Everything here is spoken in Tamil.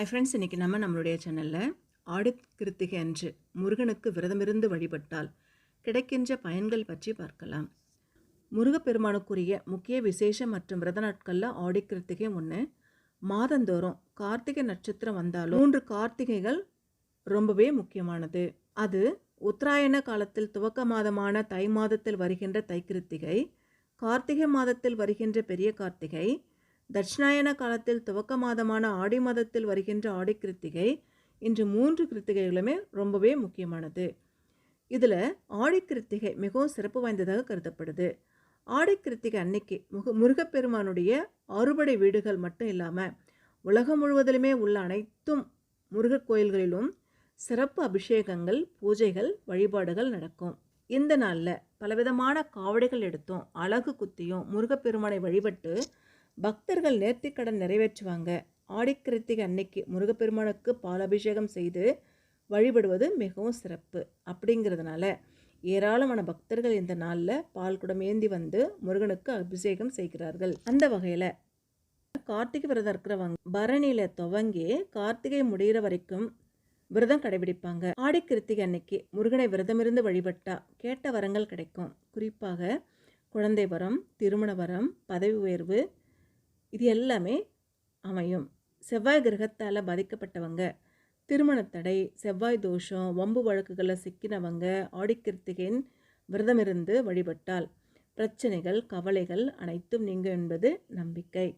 ஐ ஃப்ரெண்ட்ஸ் இன்றைக்கி நம்ம நம்மளுடைய சேனலில் ஆடிக்கிருத்திகை அன்று முருகனுக்கு விரதமிருந்து வழிபட்டால் கிடைக்கின்ற பயன்கள் பற்றி பார்க்கலாம். முருகப்பெருமானுக்குரிய முக்கிய விசேஷம் மற்றும் விரத நாட்களில் ஆடி கிருத்திகை ஒன்று மாதந்தோறும் கார்த்திகை நட்சத்திரம் வந்தாலும் மூன்று கார்த்திகைகள் ரொம்பவே முக்கியமானது. அது உத்தராயண காலத்தில் துவக்க மாதமான தை மாதத்தில் வருகின்ற தைக்கிருத்திகை கார்த்திகை மாதத்தில் வருகின்ற பெரிய கார்த்திகை தட்சிணாயன காலத்தில் துவக்க மாதமான ஆடி மாதத்தில் வருகின்ற ஆடி கிருத்திகை இன்று மூன்று கிருத்திகைகளுமே ரொம்பவே முக்கியமானது. இதில் ஆடி கிருத்திகை மிகவும் சிறப்பு வாய்ந்ததாக கருதப்படுது. ஆடி கிருத்திகை அன்னைக்கு முக முருகப்பெருமானுடைய அறுபடை வீடுகள் மட்டும் இல்லாமல் உலகம் முழுவதிலுமே உள்ள அனைத்தும் முருகக் கோயில்களிலும் சிறப்பு அபிஷேகங்கள் பூஜைகள் வழிபாடுகள் நடக்கும். இந்த நாளில் பலவிதமான காவடிகள் எடுத்தும். அழகு குத்தியும் முருகப்பெருமானை வழிபட்டு பக்தர்கள் நேர்த்திக்கடன் நிறைவேற்றுவாங்க. ஆடிக்கிருத்திகை அன்னைக்கு முருகப்பெருமானுக்கு பாலாபிஷேகம் செய்து வழிபடுவது மிகவும் சிறப்பு அப்படிங்கிறதுனால ஏராளமான பக்தர்கள் இந்த நாளில் பால் குடம் ஏந்தி வந்து முருகனுக்கு அபிஷேகம் செய்கிறார்கள். அந்த வகையில் கார்த்திகை விரதம் இருக்கிறவங்க பரணியில் துவங்கி கார்த்திகை முடிகிற வரைக்கும் விரதம் கடைபிடிப்பாங்க. ஆடி கிருத்திகை அன்னைக்கு முருகனை விரதமிருந்து வழிபட்டா கேட்ட வரங்கள் கிடைக்கும். குறிப்பாக குழந்தை வரம் திருமண வரம் பதவி உயர்வு இது எல்லாமே அமையும். செவ்வாய் கிரகத்தால் பாதிக்கப்பட்டவங்க திருமணத்தடை செவ்வாய் தோஷம் வம்பு வழக்குகளில் சிக்கினவங்க ஆடிக்கிருத்திகையின் விரதமிருந்து வழிபட்டால் பிரச்சனைகள் கவலைகள் அனைத்தும் நீங்கும் என்பது நம்பிக்கை.